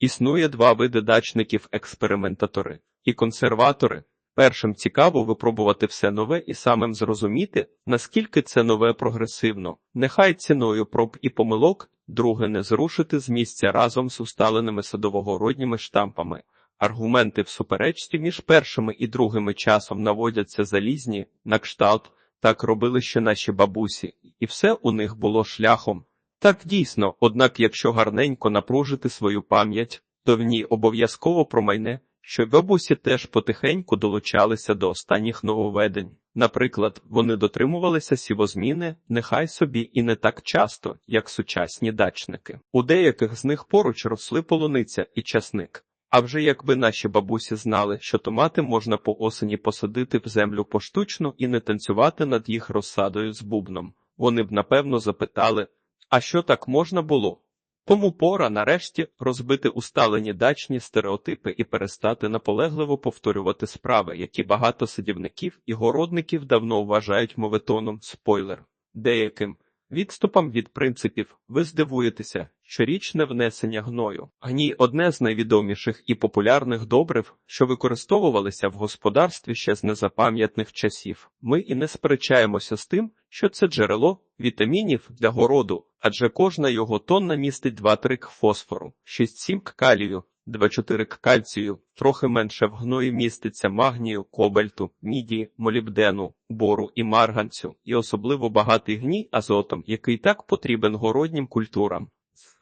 Існує два види дачників експериментатори і консерватори. Першим цікаво випробувати все нове і самим зрозуміти, наскільки це нове прогресивно, нехай ціною проб і помилок, друге не зрушити з місця разом з усталеними садовогородніми штампами. Аргументи в суперечці між першими і другими часом наводяться залізні, на кшталт, так робили ще наші бабусі, і все у них було шляхом. Так дійсно, однак, якщо гарненько напружити свою пам'ять, то в ній обов'язково промайне, що бабусі теж потихеньку долучалися до останніх нововведень. Наприклад, вони дотримувалися сівозміни, нехай собі і не так часто, як сучасні дачники. У деяких з них поруч росли полуниця і часник. А вже якби наші бабусі знали, що томати можна по осені посадити в землю поштучно і не танцювати над їх розсадою з бубном, вони б напевно запитали, а що так можна було? Тому пора нарешті розбити усталені дачні стереотипи і перестати наполегливо повторювати справи, які багато садівників і городників давно вважають моветоном спойлер. Деяким відступом від принципів ви здивуєтеся, щорічне внесення гною. Гній одне з найвідоміших і популярних добрив, що використовувалися в господарстві ще з незапам'ятних часів. Ми і не сперечаємося з тим, що це джерело вітамінів для городу, адже кожна його тонна містить 2-3 к фосфору, 6-7 к калію, 2-4 к кальцію, трохи менше в гної міститься магнію, кобальту, міді, молібдену, бору і марганцю, і особливо багатий гній азотом, який так потрібен городнім культурам.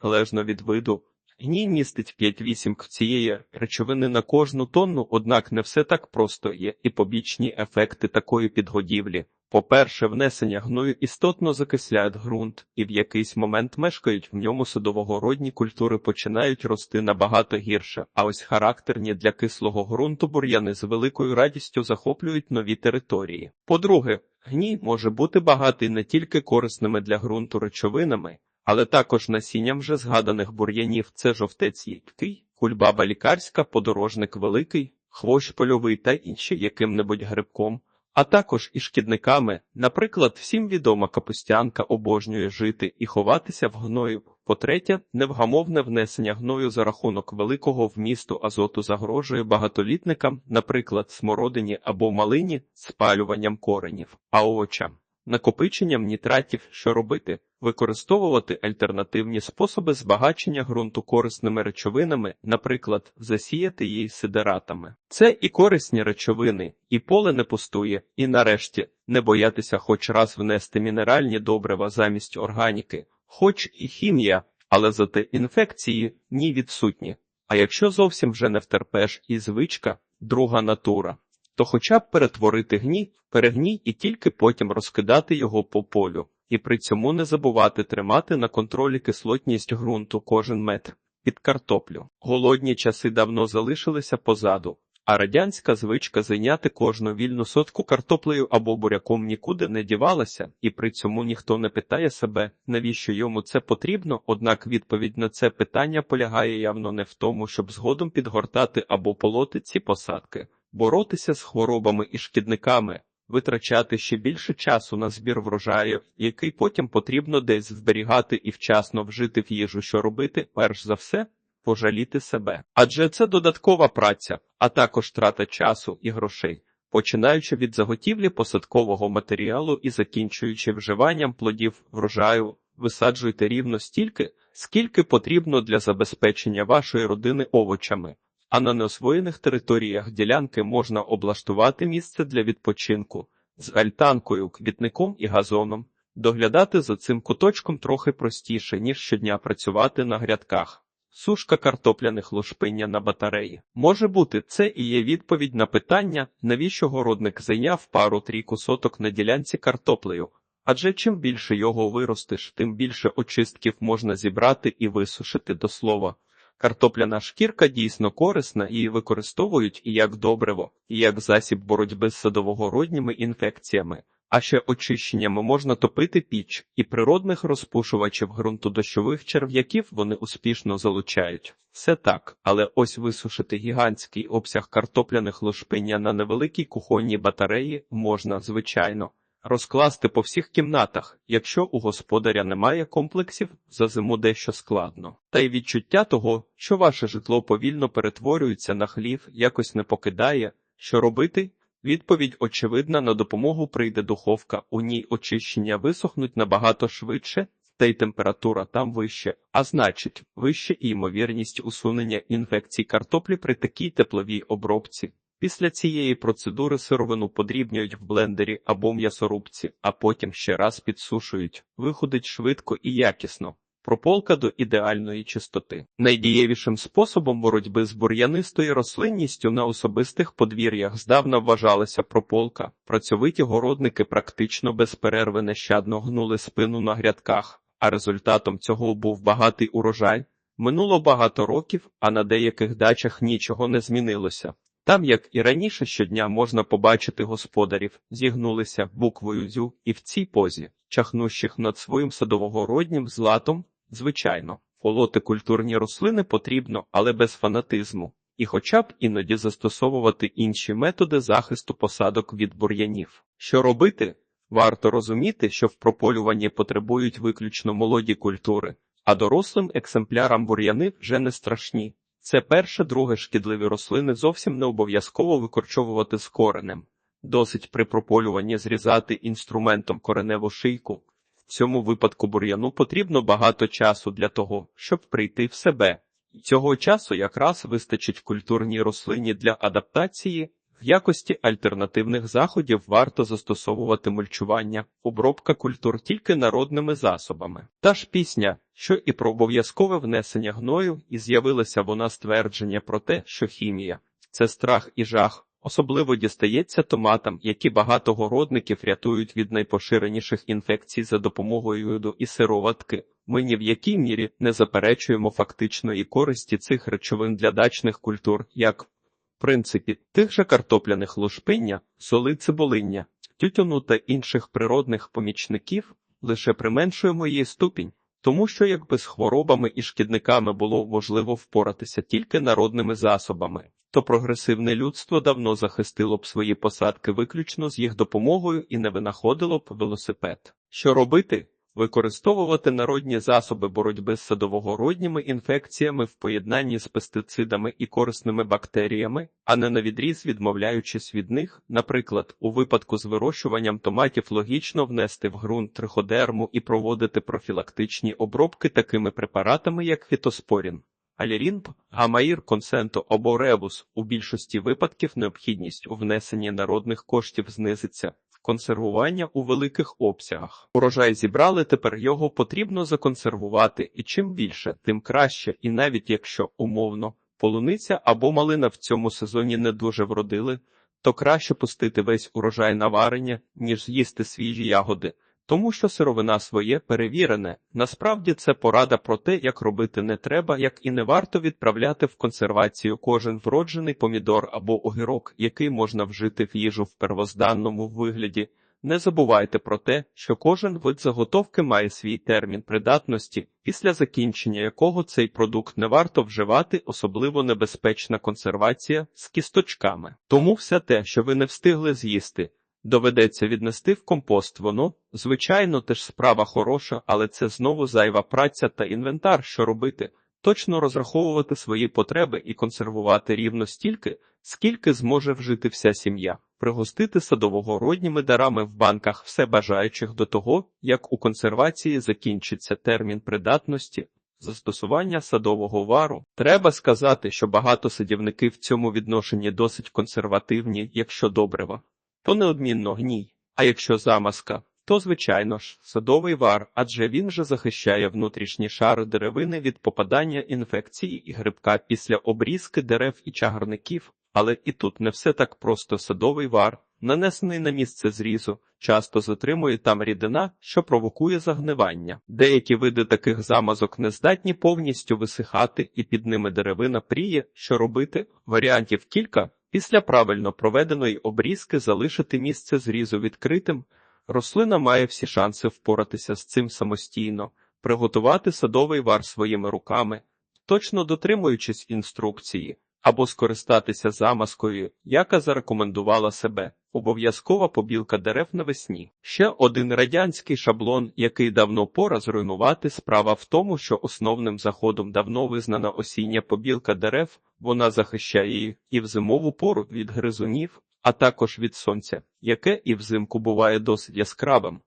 Залежно від виду, гній містить 5-8 к цієї речовини на кожну тонну, однак не все так просто є і побічні ефекти такої підгодівлі. По-перше, внесення гною істотно закисляють ґрунт, і в якийсь момент мешкають в ньому садовогородні культури починають рости набагато гірше, а ось характерні для кислого ґрунту бур'яни з великою радістю захоплюють нові території. По-друге, гній може бути багатий не тільки корисними для ґрунту речовинами, але також насінням вже згаданих бур'янів. Це жовтець їдкий, кульбаба лікарська, подорожник великий, хвощ польовий та інші яким-небудь грибком а також і шкідниками. Наприклад, всім відома капустянка обожнює жити і ховатися в гною. По-третє, невгамовне внесення гною за рахунок великого вмісту азоту загрожує багатолітникам, наприклад, смородині або малині, спалюванням коренів, а овочам. Накопиченням нітратів, що робити, використовувати альтернативні способи збагачення ґрунту корисними речовинами, наприклад, засіяти її сидератами. Це і корисні речовини, і поле не пустує, і нарешті не боятися хоч раз внести мінеральні добрива замість органіки, хоч і хімія, але зате інфекції ні відсутні. А якщо зовсім вже не втерпеш і звичка, друга натура то хоча б перетворити гній, перегній і тільки потім розкидати його по полю, і при цьому не забувати тримати на контролі кислотність ґрунту кожен метр під картоплю. Голодні часи давно залишилися позаду, а радянська звичка зайняти кожну вільну сотку картоплею або буряком нікуди не дівалася, і при цьому ніхто не питає себе, навіщо йому це потрібно, однак відповідь на це питання полягає явно не в тому, щоб згодом підгортати або полоти ці посадки боротися з хворобами і шкідниками, витрачати ще більше часу на збір врожаю, який потім потрібно десь зберігати і вчасно вжити в їжу, що робити, перш за все, пожаліти себе. Адже це додаткова праця, а також трата часу і грошей. Починаючи від заготівлі посадкового матеріалу і закінчуючи вживанням плодів врожаю, висаджуйте рівно стільки, скільки потрібно для забезпечення вашої родини овочами а на неосвоєних територіях ділянки можна облаштувати місце для відпочинку з альтанкою, квітником і газоном. Доглядати за цим куточком трохи простіше, ніж щодня працювати на грядках. Сушка картопляних лушпиння на батареї. Може бути, це і є відповідь на питання, навіщо городник зайняв пару трійку соток на ділянці картоплею. Адже чим більше його виростиш, тим більше очистків можна зібрати і висушити до слова. Картопляна шкірка дійсно корисна і використовують і як добриво, і як засіб боротьби з садовогородніми інфекціями. А ще очищеннями можна топити піч, і природних розпушувачів ґрунту дощових черв'яків вони успішно залучають. Все так, але ось висушити гігантський обсяг картопляних лошпиння на невеликій кухонній батареї можна, звичайно, розкласти по всіх кімнатах, якщо у господаря немає комплексів, за зиму дещо складно. Та й відчуття того, що ваше житло повільно перетворюється на хлів, якось не покидає, що робити. Відповідь очевидна, на допомогу прийде духовка, у ній очищення висохнуть набагато швидше, та й температура там вище, а значить, вище і ймовірність усунення інфекцій картоплі при такій тепловій обробці. Після цієї процедури сировину подрібнюють в блендері або м'ясорубці, а потім ще раз підсушують. Виходить швидко і якісно. Прополка до ідеальної чистоти. Найдієвішим способом боротьби з бур'янистою рослинністю на особистих подвір'ях здавна вважалася прополка. Працьовиті городники практично без перерви нещадно гнули спину на грядках, а результатом цього був багатий урожай. Минуло багато років, а на деяких дачах нічого не змінилося. Там, як і раніше, щодня можна побачити господарів, зігнулися буквою зю, і в цій позі, чахнущих над своїм садовогороднім златом, звичайно, полоти культурні рослини потрібно, але без фанатизму, і хоча б іноді застосовувати інші методи захисту посадок від бур'янів. Що робити? Варто розуміти, що в прополюванні потребують виключно молоді культури, а дорослим екземплярам бур'яни вже не страшні. Це перше, друге шкідливі рослини зовсім не обов'язково викорчовувати з коренем. Досить при прополюванні зрізати інструментом кореневу шийку. В цьому випадку бур'яну потрібно багато часу для того, щоб прийти в себе. Цього часу якраз вистачить культурній рослині для адаптації. В якості альтернативних заходів варто застосовувати мульчування, обробка культур тільки народними засобами. Та ж пісня, що і про обов'язкове внесення гною, і з'явилося вона ствердження про те, що хімія це страх і жах. Особливо дістається томатам, які багато городників рятують від найпоширеніших інфекцій за допомогою йоду і сироватки. Ми ні в якій мірі не заперечуємо фактичної користі цих речовин для дачних культур, як в принципі тих же картопляних лушпиння, соли цибулиння, тютюну та інших природних помічників лише применшуємо її ступінь. Тому що якби з хворобами і шкідниками було можливо впоратися тільки народними засобами, то прогресивне людство давно захистило б свої посадки виключно з їх допомогою і не винаходило б велосипед. Що робити? Використовувати народні засоби боротьби з садовогородніми інфекціями в поєднанні з пестицидами і корисними бактеріями, а не навідріз відмовляючись від них, наприклад, у випадку з вирощуванням томатів логічно внести в ґрунт триходерму і проводити профілактичні обробки такими препаратами, як фітоспорін. Алірінб, гамаїр, консенто або ребус у більшості випадків необхідність у внесенні народних коштів знизиться. Консервування у великих обсягах. Урожай зібрали, тепер його потрібно законсервувати, і чим більше, тим краще, і навіть якщо умовно полуниця або малина в цьому сезоні не дуже вродили, то краще пустити весь урожай на варення, ніж з'їсти свіжі ягоди. Тому що сировина своє перевірене, насправді це порада про те, як робити не треба, як і не варто відправляти в консервацію кожен вроджений помідор або огірок, який можна вжити в їжу в первозданному вигляді. Не забувайте про те, що кожен вид заготовки має свій термін придатності, після закінчення якого цей продукт не варто вживати, особливо небезпечна консервація з кісточками. Тому все те, що ви не встигли з'їсти. Доведеться віднести в компост воно, звичайно, теж справа хороша, але це знову зайва праця та інвентар, що робити, точно розраховувати свої потреби і консервувати рівно стільки, скільки зможе вжити вся сім'я, пригостити садовогородніми дарами в банках все бажаючих до того, як у консервації закінчиться термін придатності. Застосування садового вару. Треба сказати, що багато садівники в цьому відношенні досить консервативні, якщо добрива то неодмінно гній. А якщо замазка, то, звичайно ж, садовий вар, адже він же захищає внутрішні шари деревини від попадання інфекції і грибка після обрізки дерев і чагарників, але і тут не все так просто садовий вар, нанесений на місце зрізу, часто затримує там рідина, що провокує загнивання. Деякі види таких замазок не здатні повністю висихати, і під ними деревина пріє, що робити, варіантів кілька. Після правильно проведеної обрізки залишити місце зрізу відкритим, рослина має всі шанси впоратися з цим самостійно, приготувати садовий вар своїми руками, точно дотримуючись інструкції, або скористатися замазкою, яка зарекомендувала себе. Обов'язкова побілка дерев навесні. Ще один радянський шаблон, який давно пора зруйнувати. Справа в тому, що основним заходом давно визнана осіння побілка дерев. Вона захищає її і в зимову пору від гризунів, а також від сонця, яке і взимку буває досить яскравим.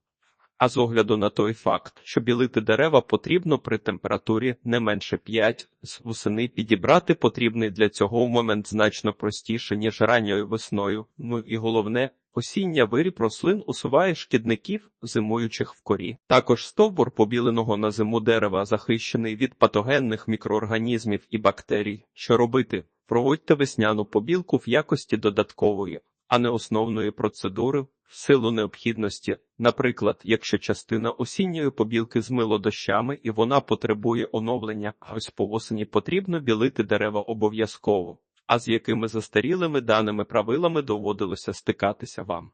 А з огляду на той факт, що білити дерева потрібно при температурі не менше 5, з восени підібрати потрібний для цього момент значно простіше, ніж ранньою весною. Ну і головне, осіння виріб рослин усуває шкідників, зимуючих в корі. Також стовбур побіленого на зиму дерева захищений від патогенних мікроорганізмів і бактерій. Що робити? Проводьте весняну побілку в якості додаткової, а не основної процедури в силу необхідності. Наприклад, якщо частина осінньої побілки змило дощами і вона потребує оновлення, ось по осені потрібно білити дерева обов'язково. А з якими застарілими даними правилами доводилося стикатися вам?